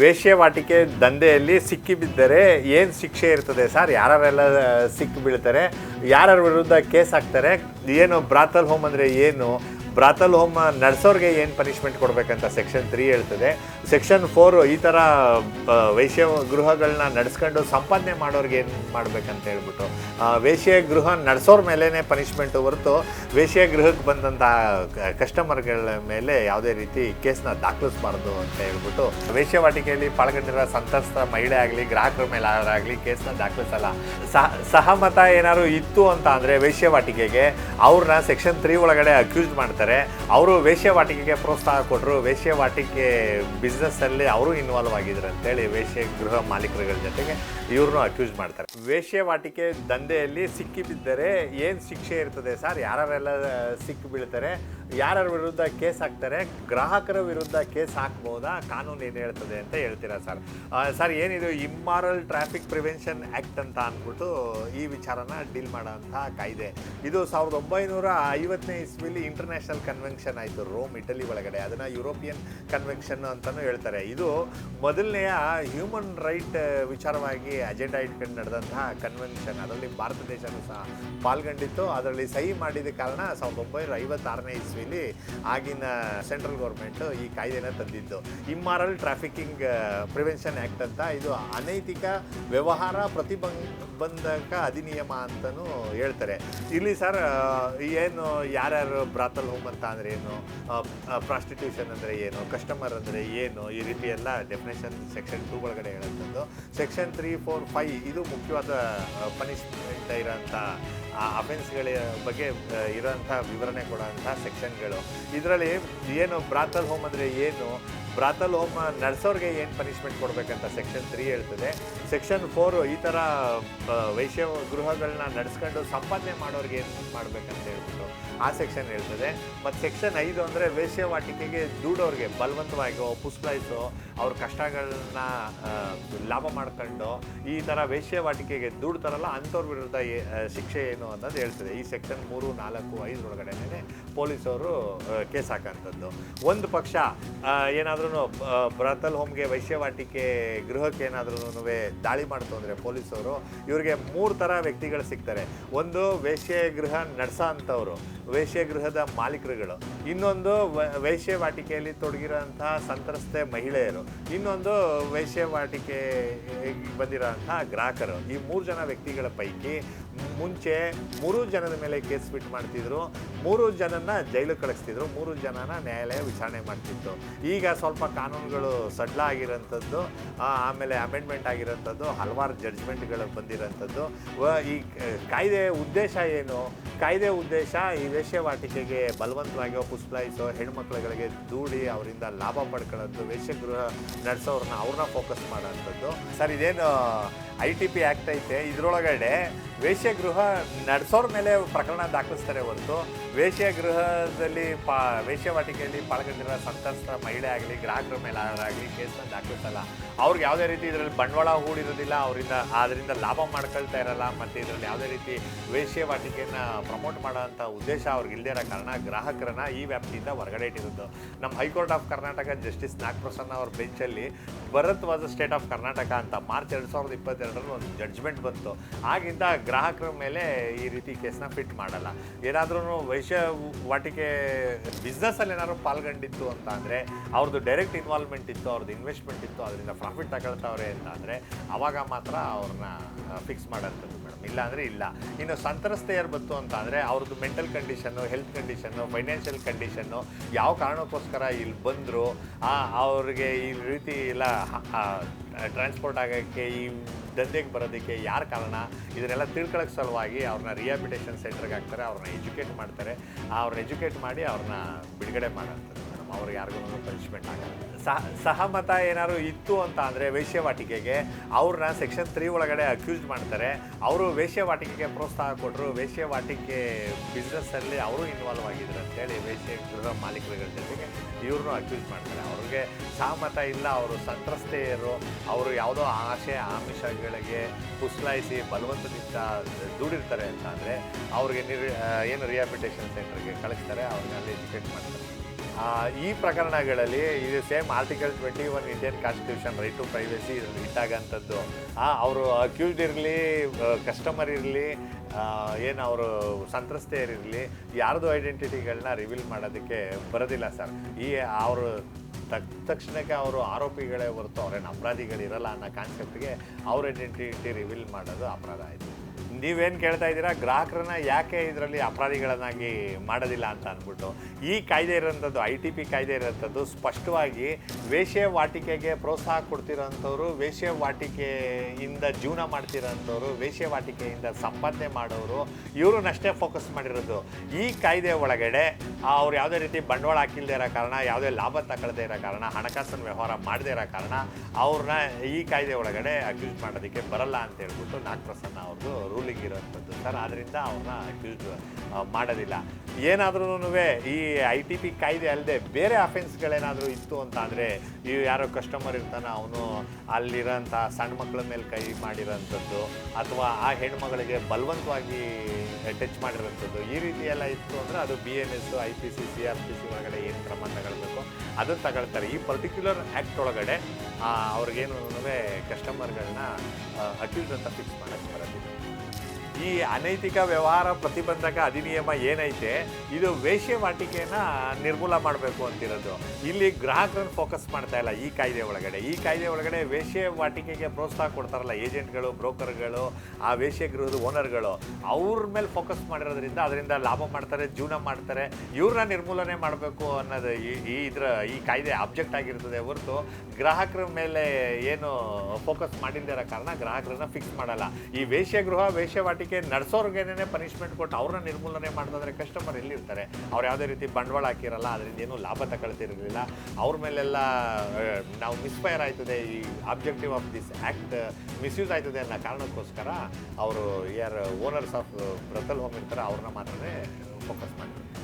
ವೇಶ್ಯವಾಟಿಕೆ ದಂಧೆಯಲ್ಲಿ ಸಿಕ್ಕಿಬಿದ್ದರೆ ಏನು ಶಿಕ್ಷೆ ಇರ್ತದೆ ಸರ್? ಯಾರೆಲ್ಲ ಸಿಕ್ಕಿ ಬೀಳ್ತಾರೆ ಯಾರ್ಯಾರ ವಿರುದ್ಧ ಕೇಸ್ ಹಾಕ್ತಾರೆ, ಏನು ಬ್ರಾತಲ್ ಹೋಮ್ ಅಂದರೆ ಏನು? ಬ್ರಾತಲ್ ಹೋಮ್ ನಡೆಸೋರಿಗೆ ಏನು ಪನಿಷ್ಮೆಂಟ್ ಕೊಡಬೇಕಂತ ಸೆಕ್ಷನ್ ತ್ರೀ ಹೇಳ್ತದೆ. ಸೆಕ್ಷನ್ ಫೋರ್ ಈ ಥರ ವೇಶ್ಯ ಗೃಹಗಳನ್ನ ನಡೆಸ್ಕೊಂಡು ಸಂಪಾದನೆ ಮಾಡೋರಿಗೆ ಏನು ಮಾಡಬೇಕಂತ ಹೇಳ್ಬಿಟ್ಟು ವೇಶ್ಯ ಗೃಹ ನಡೆಸೋರ ಮೇಲೇ ಪನಿಷ್ಮೆಂಟು ಹೊರತು ವೇಶ್ಯ ಗೃಹಕ್ಕೆ ಬಂದಂಥ ಕಸ್ಟಮರ್ಗಳ ಮೇಲೆ ಯಾವುದೇ ರೀತಿ ಕೇಸನ್ನ ದಾಖಲಿಸಬಾರ್ದು ಅಂತ ಹೇಳ್ಬಿಟ್ಟು ವೇಶ್ಯವಾಟಿಕೆಯಲ್ಲಿ ಪಾಲ್ಗೊಂಡಿರೋ ಸಂತ್ರಸ್ತ ಮಹಿಳೆ ಆಗಲಿ, ಗ್ರಾಹಕರ ಮೇಲೆ ಆಗಲಿ ಕೇಸ್ನ ದಾಖಲಿಸಲ್ಲ. ಸಹ ಸಹಮತ ಏನಾದ್ರು ಇತ್ತು ಅಂತ ಅಂದರೆ ವೇಶ್ಯವಾಟಿಕೆಗೆ ಅವ್ರನ್ನ ಸೆಕ್ಷನ್ ತ್ರೀ ಒಳಗಡೆ ಅಕ್ಯೂಸ್ ಮಾಡ್ತಾರೆ. ಅವರು ವೇಶ್ಯವಾಟಿಕೆಗೆ ಪ್ರೋತ್ಸಾಹ ಕೊಟ್ಟರು ವೇಶ್ಯವಾಟಿಕೆ ಬಿಸ್ನೆಸ್ಸಲ್ಲಿ ಅವರು ಇನ್ವಾಲ್ವ್ ಆಗಿದ್ರು ಅಂತೇಳಿ ವೇಶ್ಯ ಗೃಹ ಮಾಲೀಕರುಗಳ ಜೊತೆಗೆ ಇವ್ರನ್ನೂ ಅಕ್ಯೂಸ್ ಮಾಡ್ತಾರೆ. ವೇಶ್ಯವಾಟಿಕೆ ದಂಧೆಯಲ್ಲಿ ಸಿಕ್ಕಿಬಿದ್ದರೆ ಏನು ಶಿಕ್ಷೆ ಇರ್ತದೆ ಸರ್? ಯಾರೆಲ್ಲ ಸಿಕ್ಕಿ ಬೀಳ್ತಾರೆ? ಯಾರ್ಯಾರ ವಿರುದ್ಧ ಕೇಸ್ ಹಾಕ್ತಾರೆ? ಗ್ರಾಹಕರ ವಿರುದ್ಧ ಕೇಸ್ ಹಾಕ್ಬೋದಾ? ಕಾನೂನು ಏನು ಹೇಳ್ತದೆ ಅಂತ ಹೇಳ್ತೀರಾ ಸರ್? ಸರ್, ಏನಿದು ಇಮ್ಮಾರಲ್ ಟ್ರಾಫಿಕ್ ಪ್ರಿವೆನ್ಷನ್ ಆ್ಯಕ್ಟ್ ಅಂತ ಅಂದ್ಬಿಟ್ಟು ಈ ವಿಚಾರನ ಡೀಲ್ ಮಾಡೋಂಥ ಕಾಯ್ದೆ. ಇದು ಸಾವಿರದ ಒಂಬೈನೂರ ಐವತ್ತನೇ ಇಸ್ವಿಲಿ ಇಂಟರ್ನ್ಯಾಷನಲ್ ಕನ್ವೆನ್ಷನ್ ಆಯಿತು. ರೋಮ್, ಇಟಲಿ ಒಳಗಡೆ. ಅದನ್ನು ಯುರೋಪಿಯನ್ ಕನ್ವೆನ್ಷನ್ ಅಂತಲೂ ಹೇಳ್ತಾರೆ. ಇದು ಮೊದಲನೆಯ ಹ್ಯೂಮನ್ ರೈಟ್ ವಿಚಾರವಾಗಿ ಅಜೆಂಡಾ ಇಟ್ಕೊಂಡು ನಡೆದಂತಹ ಕನ್ವೆನ್ಷನ್ ಅದರಲ್ಲಿ ಭಾರತ ದೇಶನೂ ಸಹ ಪಾಲ್ಗೊಂಡಿತ್ತು. ಅದರಲ್ಲಿ ಸಹಿ ಮಾಡಿದ ಕಾರಣ ಸಾವಿರದ ಒಂಬೈನೂರ ಐವತ್ತಾರನೇ ಇಸ್ವಿಲಿ ಆಗಿನ ಸೆಂಟ್ರಲ್ ಗೌರ್ಮೆಂಟು ಈ ಕಾಯ್ದೆನ ತಂದಿದ್ದು ಇಮ್ಮಾರಲ್ ಟ್ರಾಫಿಕಿಂಗ್ ಪ್ರಿವೆನ್ಷನ್ ಆ್ಯಕ್ಟ್ ಅಂತ ಇದು ಅನೈತಿಕ ವ್ಯವಹಾರ ಪ್ರತಿಬಂಧಕ ಅಧಿನಿಯಮ ಅಂತಲೂ ಹೇಳ್ತಾರೆ. ಇಲ್ಲಿ ಸರ್ ಏನು ಯಾರ್ಯಾರು ಬ್ರಾತಲ್ ಹೋಮ್ ಅಂತ ಅಂದರೆ ಏನು ಪ್ರಾಸ್ಟಿಟ್ಯೂಷನ್ ಅಂದರೆ ಏನು ಕಸ್ಟಮರ್ ಅಂದರೆ ಏನು ಈ ರೀತಿ ಎಲ್ಲ ಡೆಫಿನೇಷನ್ ಸೆಕ್ಷನ್ ಟೂ ಒಳಗಡೆ ಹೇಳುವಂಥದ್ದು. ಸೆಕ್ಷನ್ ತ್ರೀ ಫೋರ್ ಫೈವ್ ಇದು ಮುಖ್ಯವಾದ ಪನಿಷ್ಮೆಂಟ್ ಇರೋಂಥ ಅಫೆನ್ಸ್ಗಳ ಬಗ್ಗೆ ಇರೋಂಥ ವಿವರಣೆ ಕೊಡೋಂಥ ಸೆಕ್ಷನ್ಗಳು ಇದರಲ್ಲಿ ಏನು ಬ್ರಾತಲ್ ಹೋಮ್ ಅಂದರೆ ಏನು? ಬ್ರಾತಲ್ ಹೋಮ್ ನಡೆಸೋರಿಗೆ ಏನು ಪನಿಷ್ಮೆಂಟ್ ಕೊಡಬೇಕಂತ ಸೆಕ್ಷನ್ ತ್ರೀ ಹೇಳ್ತದೆ. ಸೆಕ್ಷನ್ ಫೋರು ಈ ಥರ ವೈಶ್ಯ ಗೃಹಗಳನ್ನ ನಡೆಸ್ಕೊಂಡು ಸಂಪಾದನೆ ಮಾಡೋರಿಗೆ ಏನು ಮಾಡಬೇಕಂತ ಹೇಳ್ಬಿಟ್ಟು ಆ ಸೆಕ್ಷನ್ ಹೇಳ್ತದೆ. ಮತ್ತು ಸೆಕ್ಷನ್ ಐದು ಅಂದರೆ ವೇಶ್ಯವಾಟಿಕೆಗೆ ದೂಡೋರಿಗೆ, ಬಲವಂತವಾಗಿ ಪುಸ್ಲಾಯಿಸೋ ಅವ್ರ ಕಷ್ಟಗಳನ್ನ ಲಾಭ ಮಾಡ್ಕೊಂಡು ಈ ಥರ ವೇಶ್ಯವಾಟಿಕೆಗೆ ದೂಡ್ತಾರಲ್ಲ ಅಂಥವ್ರ ವಿರುದ್ಧ ಶಿಕ್ಷೆ ಏನು ಅನ್ನೋದು ಹೇಳ್ತದೆ. ಈ ಸೆಕ್ಷನ್ ಮೂರು, ನಾಲ್ಕು ಐದು ಒಳಗಡೆನೇ ಪೊಲೀಸವರು ಕೇಸ್ ಹಾಕೋಂಥದ್ದು ಒಂದು ಪಕ್ಷ ಏನಾದ್ರೂ ಬ್ರತಲ್ ಹೋಮ್ಗೆ ವೈಶ್ಯವಾಟಿಕೆ ಗೃಹಕ್ಕೆ ಏನಾದ್ರೂ ದಾಳಿ ಮಾಡ್ತು ಅಂದರೆ ಪೊಲೀಸವರು, ಇವರಿಗೆ ಮೂರು ಥರ ವ್ಯಕ್ತಿಗಳು ಸಿಗ್ತಾರೆ. ಒಂದು ವೇಶ್ಯ ಗೃಹ ನಡೆಸೋ ಅಂಥವ್ರು ವೇಶ್ಯಗೃಹದ ಮಾಲೀಕರುಗಳು. ಇನ್ನೊಂದು ವೇಶ್ಯವಾಟಿಕೆಯಲ್ಲಿ ತೊಡಗಿರೋಂತಹ ಸಂತ್ರಸ್ತೆ ಮಹಿಳೆಯರು. ಇನ್ನೊಂದು ವೇಶ್ಯವಾಟಿಕೆ ಬಂದಿರೋಂಥ ಗ್ರಾಹಕರು. ಈ ಮೂರು ಜನ ವ್ಯಕ್ತಿಗಳ ಪೈಕಿ ಮುಂಚೆ ಮೂರು ಜನದ ಮೇಲೆ ಕೇಸ್ ಫಿಟ್ ಮಾಡ್ತಿದ್ರು. ಮೂರು ಜನನ ಜೈಲು ಕಳಿಸ್ತಿದ್ರು. ಮೂರು ಜನನ ನ್ಯಾಯಾಲಯ ವಿಚಾರಣೆ ಮಾಡ್ತಿತ್ತು. ಈಗ ಸ್ವಲ್ಪ ಕಾನೂನುಗಳು ಸಡ್ಲ ಆಗಿರೋಂಥದ್ದು ಆಮೇಲೆ ಅಮೆಂಡ್ಮೆಂಟ್ ಆಗಿರೋಂಥದ್ದು, ಹಲವಾರು ಜಡ್ಜ್ಮೆಂಟ್ಗಳು ಬಂದಿರೋಂಥದ್ದು. ಈ ಕಾಯ್ದೆ ಉದ್ದೇಶ ಏನು? ಕಾಯ್ದೆ ಉದ್ದೇಶ ಈ ವೇಶ್ಯವಾಟಿಕೆಗೆ ಬಲವಂತವಾಗಿ ಪುಸ್ಲಾಯಿಸೋ ಹೆಣ್ಮಕ್ಳುಗಳಿಗೆ ದೂಡಿ ಅವರಿಂದ ಲಾಭ ಪಡ್ಕೊಳ್ಳೋದು ವೇಶ್ಯಗೃಹ ನಡೆಸೋರನ್ನ ಅವ್ರನ್ನ ಫೋಕಸ್ ಮಾಡೋಂಥದ್ದು. ಸರ್, ಇದೇನು, ಐ ಟಿ ಪಿ ಆ್ಯಕ್ಟ್ ಐತೆ. ಇದರೊಳಗಡೆ ವೇಶ್ಯಗೃಹ ನಡೆಸೋರ ಮೇಲೆ ಪ್ರಕರಣ ದಾಖಲಿಸ್ತಾರೆ ಹೊರತು ವೇಶ್ಯಗೃಹದಲ್ಲಿ ಪಾ, ವೇಶ್ಯವಾಟಿಕೆಯಲ್ಲಿ ಪಾಲ್ಗೊಂಡಿರೋ ಸಂತ್ರಸ್ತ ಮಹಿಳೆ ಆಗಲಿ, ಗ್ರಾಹಕರ ಮೇಲೆ ಆಗಲಿ ಕೇಸ್ನ ದಾಖಲಿಸಲ್ಲ. ಅವ್ರಿಗೆ ಯಾವುದೇ ರೀತಿ ಇದರಲ್ಲಿ ಬಂಡವಾಳ ಹೂಡಿರೋದಿಲ್ಲ, ಅವರಿಂದ ಅದರಿಂದ ಲಾಭ ಮಾಡ್ಕೊಳ್ತಾ ಇರಲ್ಲ, ಮತ್ತು ಇದರಲ್ಲಿ ಯಾವುದೇ ರೀತಿ ವೇಶ್ಯವಾಟಿಕೆನ ಪ್ರಮೋಟ್ ಮಾಡೋಂಥ ಉದ್ದೇಶ ಅವ್ರಿಗೆ ಇಲ್ಲದೇ ಇರೋ ಕಾರಣ ಗ್ರಾಹಕರನ್ನ ಈ ವ್ಯಾಪ್ತಿಯಿಂದ ಹೊರಗಡೆ ಇಟ್ಟಿರೋದು. ನಮ್ಮ high court of Karnataka justice Nagaprasanna ಅವ್ರ ಬೆಂಚಲ್ಲಿ Bharath vs state of Karnataka ಅಂತ ಮಾರ್ಚ್ ಎರಡು ಸಾವಿರದ ಇಪ್ಪತ್ತೆರಡರಲ್ಲಿ ಒಂದು ಜಡ್ಜ್ಮೆಂಟ್ ಬಂತು. ಆಗಿಂದ ಗ್ರಾಹಕರ ಮೇಲೆ ಈ ರೀತಿ ಕೇಸ್ನ ಫಿಟ್ ಮಾಡಲ್ಲ. ಏನಾದ್ರೂ ವೈಶ್ಯ ವಾಟಿಕೆ ಬಿಸ್ನೆಸ್ಸಲ್ಲಿ ಏನಾದ್ರು ಪಾಲ್ಗೊಂಡಿತ್ತು ಅಂತ ಅಂದರೆ ಅವ್ರದ್ದು ಡೈರೆಕ್ಟ್ ಇನ್ವಾಲ್ವ್ಮೆಂಟ್ ಇತ್ತು ಅವ್ರದ್ದು ಇನ್ವೆಸ್ಟ್ಮೆಂಟ್ ಇತ್ತು, ಅದರಿಂದ ಪ್ರಾಫಿಟ್ ತಗೊಳ್ತಾವ್ರೆ ಅಂತ ಅಂದರೆ ಅವಾಗ ಮಾತ್ರ ಅವ್ರನ್ನ ಫಿಕ್ಸ್ ಮಾಡೋಂಥದ್ದು ಮೇಡಮ್ ಇಲ್ಲ ಅಂದರೆ ಇಲ್ಲ. ಇನ್ನು ಸಂತ್ರಸ್ತೆಯರು ಬಂತು ಅಂತ ಅಂದರೆ ಅವ್ರದ್ದು mental condition health condition financial condition ಯಾವ ಕಾರಣಕ್ಕೋಸ್ಕರ ಇಲ್ಲಿ ಬಂದರು ಅವ್ರಿಗೆ ಈ ರೀತಿ ಎಲ್ಲ ಟ್ರಾನ್ಸ್ಪೋರ್ಟ್ ಆಗೋಕ್ಕೆ ಈ ದಂಧೆಗೆ ಬರೋದಕ್ಕೆ ಯಾರು ಕಾರಣ? ಇದನ್ನೆಲ್ಲ ತಿಳ್ಕೊಳ್ಳೋಕೆ ಸಲುವಾಗಿ ಅವ್ರನ್ನ ರಿಹಾಬಿಟೇಷನ್ ಸೆಂಟ್ರಿಗೆ ಹಾಕ್ತಾರೆ ಅವ್ರನ್ನ ಎಜುಕೇಟ್ ಮಾಡ್ತಾರೆ. ಅವ್ರನ್ನ ಎಜುಕೇಟ್ ಮಾಡಿ ಅವ್ರನ್ನ ಬಿಡುಗಡೆ ಮಾಡೋಂಥದ್ದು ಮೇಡಮ್, ಅವ್ರಿಗೆ ಯಾರಿಗೂ ಪನಿಷ್ಮೆಂಟ್ ಆಗಲ್ಲ. ಸಹ, ಸಹಮತ ಏನಾದ್ರು ಇತ್ತು ಅಂತ ಅಂದರೆ ವೇಶ್ಯವಾಟಿಕೆಗೆ ಅವ್ರನ್ನ ಸೆಕ್ಷನ್ ತ್ರೀ ಒಳಗಡೆ ಅಕ್ಯೂಸ್ ಮಾಡ್ತಾರೆ. ಅವರು ವೇಶ್ಯವಾಟಿಕೆಗೆ ಪ್ರೋತ್ಸಾಹ ಕೊಟ್ಟರು ವೇಶ್ಯವಾಟಿಕೆ ಬಿಸ್ನೆಸ್ಸಲ್ಲಿ ಅವರು ಇನ್ವಾಲ್ವ್ ಆಗಿದ್ರು ಅಂತೇಳಿ ವೇಶ್ಯ ಗೃಹ ಮಾಲೀಕರ ಜೊತೆಗೆ ಇವ್ರನ್ನೂ ಅಕ್ಯೂಸ್ ಮಾಡ್ತಾರೆ. ಅವ್ರಿಗೆ ಸಹಮತ ಇಲ್ಲ, ಅವರು ಸಂತ್ರಸ್ತೆಯರು ಅವರು ಯಾವುದೋ ಆಶೆ ಆಮಿಷಗಳಿಗೆ ಪುಸ್ಲಾಯಿಸಿ ಬಲವಂತದಿಂದ ದುಡಿರ್ತಾರೆ ಅಂತ ಅಂದರೆ ಅವ್ರಿಗೆ ನಿರ್ ಏನು ರಿಹಾಬಿಟೇಷನ್ ಸೆಂಟರ್ಗೆ ಕಳಿಸ್ತಾರೆ, ಅವ್ರನ್ನ ಅಲ್ಲಿ ಎಜುಕೇಟ್ ಮಾಡ್ತಾರೆ. ಈ ಪ್ರಕರಣಗಳಲ್ಲಿ ಇದು same article twenty one Indian constitution right to privacy ಇಟ್ಟಾಗಂಥದ್ದು ಅವರು ಅಕ್ಯೂಸ್ಡ್ ಇರಲಿ ಕಸ್ಟಮರ್ ಇರಲಿ ಏನು ಅವರು ಸಂತ್ರಸ್ತೆಯರಿರಲಿ ಯಾರ್ದು ಐಡೆಂಟಿಟಿಗಳನ್ನ ರಿವೀಲ್ ಮಾಡೋದಕ್ಕೆ ಬರೋದಿಲ್ಲ ಸರ್ ಈ ಅವರು ತಕ್, ತಕ್ಷಣಕ್ಕೆ ಅವರು ಆರೋಪಿಗಳೇ ಹೊರತು ಅವ್ರೇನು ಅಪರಾಧಿಗಳಿರಲ್ಲ ಅನ್ನೋ ಕಾನ್ಸೆಪ್ಟ್ಗೆ ಅವ್ರ ಐಡೆಂಟಿಟಿ ರಿವೀಲ್ ಮಾಡೋದು ಅಪರಾಧ ಆಯಿತು. ನೀವೇನು ಕೇಳ್ತಾ ಇದ್ದೀರಾ? ಗ್ರಾಹಕರನ್ನ ಯಾಕೆ ಇದರಲ್ಲಿ ಅಪರಾಧಿಗಳನ್ನಾಗಿ ಮಾಡೋದಿಲ್ಲ ಅಂತ ಅಂದ್ಬಿಟ್ಟು. ಈ ಕಾಯ್ದೆ ಇರೋಂಥದ್ದು, ಐ ಟಿ ಪಿ ಕಾಯ್ದೆ ಇರೋಂಥದ್ದು ಸ್ಪಷ್ಟವಾಗಿ ವೇಶ್ಯವಾಟಿಕೆಗೆ ಪ್ರೋತ್ಸಾಹ ಕೊಡ್ತಿರೋಂಥವ್ರು ವೇಶ್ಯವಾಟಿಕೆಯಿಂದ ಜೀವನ ಮಾಡ್ತಿರೋಂಥವ್ರು ವೇಶ್ಯವಾಟಿಕೆಯಿಂದ ಸಂಪಾದನೆ ಮಾಡೋರು ಇವ್ರನ್ನಷ್ಟೇ ಫೋಕಸ್ ಮಾಡಿರೋದು. ಈ ಕಾಯ್ದೆ ಒಳಗಡೆ ಅವ್ರು ಯಾವುದೇ ರೀತಿ ಬಂಡವಾಳ ಹಾಕಿಲ್ದೇ ಇರೋ ಕಾರಣ, ಯಾವುದೇ ಲಾಭ ತಗೊಳ್ಳದೇ ಇರೋ ಕಾರಣ, ಹಣಕಾಸಿನ ವ್ಯವಹಾರ ಮಾಡದೇ ಇರೋ ಕಾರಣ, ಅವ್ರನ್ನ ಈ ಕಾಯ್ದೆ ಒಳಗಡೆ ಅಕ್ಯೂಸ್ ಮಾಡೋದಕ್ಕೆ ಬರಲ್ಲ ಅಂತ ಹೇಳ್ಬಿಟ್ಟು ನಾಗಪ್ರಸನ್ನ ಅವ್ರದ್ದು ರೂಲಿಂಗ್ ಇರೋವಂಥದ್ದು ಸರ್ ಅದರಿಂದ ಅವ್ರನ್ನ ಅಕ್ಯೂಸ್ ಮಾಡೋದಿಲ್ಲ. ಏನಾದ್ರೂ ಈ ಐ ಟಿ ಪಿ ಕಾಯ್ದೆ ಅಲ್ಲದೆ ಬೇರೆ ಅಫೆನ್ಸ್ಗಳೇನಾದರೂ ಇತ್ತು ಅಂತ ಅಂದರೆ ಈ ಯಾರೋ ಕಸ್ಟಮರ್ ಇರ್ತಾನೆ, ಅವನು ಅಲ್ಲಿರೋಂಥ ಸಣ್ಣ ಮಕ್ಕಳ ಮೇಲೆ ಕೈ ಮಾಡಿರೋಂಥದ್ದು, ಅಥವಾ ಆ ಹೆಣ್ಮಗಳಿಗೆ ಬಲವಂತವಾಗಿ ಟಚ್ ಮಾಡಿರೋಂಥದ್ದು, ಈ ರೀತಿ ಎಲ್ಲ ಇತ್ತು ಅಂದರೆ ಅದು B N S I P C C R P C ಒಳಗಡೆ ಏನು ಕ್ರಮ ತಗೊಳ್ಬೇಕು, ಅದನ್ನು ತಗೊಳ್ತಾರೆ. ಈ ಪರ್ಟಿಕ್ಯುಲರ್ ಆ್ಯಕ್ಟ್ ಒಳಗಡೆ ಅವ್ರಿಗೇನು ಕಸ್ಟಮರ್ಗಳನ್ನ ಅಕ್ಯೂಸ್ ಅಂತ ಫಿಕ್ಸ್ ಮಾಡೋಕ್ಕೆ ಬರೋದಿಲ್ಲ. ಈ ಅನೈತಿಕ ವ್ಯವಹಾರ ಪ್ರತಿಬಂಧಕ ಅಧಿನಿಯಮ ಏನೈತೆ, ಇದು ವೇಶ್ಯವಾಟಿಕೆಯನ್ನು ನಿರ್ಮೂಲ ಮಾಡಬೇಕು ಅಂತಿರೋದು. ಇಲ್ಲಿ ಗ್ರಾಹಕರನ್ನು ಫೋಕಸ್ ಮಾಡ್ತಾ ಇಲ್ಲ ಈ ಕಾಯ್ದೆ ಒಳಗಡೆ. ಈ ಕಾಯ್ದೆ ಒಳಗಡೆ ವೇಶ್ಯವಾಟಿಕೆಗೆ ಪ್ರೋತ್ಸಾಹ ಕೊಡ್ತಾರಲ್ಲ ಏಜೆಂಟ್ಗಳು ಬ್ರೋಕರ್ಗಳು, ಆ ವೇಶ್ಯಗೃಹದ ಓನರ್ಗಳು ಅವ್ರ ಮೇಲೆ ಫೋಕಸ್ ಮಾಡಿರೋದ್ರಿಂದ ಅದರಿಂದ ಲಾಭ ಮಾಡ್ತಾರೆ, ಜೀವನ ಮಾಡ್ತಾರೆ. ಇವ್ರನ್ನ ನಿರ್ಮೂಲನೆ ಮಾಡಬೇಕು ಅನ್ನೋದು ಈ ಇದ್ರ, ಈ ಕಾಯ್ದೆ ಆಬ್ಜೆಕ್ಟ್ ಆಗಿರ್ತದೆ ಹೊರತು ಗ್ರಾಹಕರ ಮೇಲೆ ಏನು ಫೋಕಸ್ ಮಾಡಿಲ್ಲದಿರೋ ಕಾರಣ ಗ್ರಾಹಕರನ್ನ ಫಿಕ್ಸ್ ಮಾಡಲ್ಲ. ಈ ವೇಶ್ಯಗೃಹ ವೇಶ್ಯವಾಟಿಕೆ ನಡೆಸೋರ್ಗೇನೆ ಪನಿಷ್ಮೆಂಟ್ ಕೊಟ್ಟು ಅವ್ರನ್ನ ನಿರ್ಮೂಲನೆ ಮಾಡಿದ್ರೆ ಕಸ್ಟಮರ್ ಎಲ್ಲಿರ್ತಾರೆ? ಅವ್ರು ಯಾವುದೇ ರೀತಿ ಬಂಡವಾಳ ಹಾಕಿರಲ್ಲ, ಅದರಿಂದ ಏನೂ ಲಾಭ ತಗೊಳ್ತಿರಲಿಲ್ಲ. ಅವ್ರ ಮೇಲೆಲ್ಲ ನಾವು ಮಿಸ್ಫೈರ್ ಆಯ್ತದೆ, ಈ objective of this act misuse ಆಯ್ತದೆ ಅನ್ನೋ ಕಾರಣಕ್ಕೋಸ್ಕರ ಅವರು, ಯಾರು ಓನರ್ಸ್ ಆಫ್ ಬ್ರತಲ್ ಹೋಮ್ ಇರ್ತಾರೆ ಅವ್ರನ್ನ ಮಾತ್ರ ಫೋಕಸ್ ಮಾಡ್ತಾರೆ.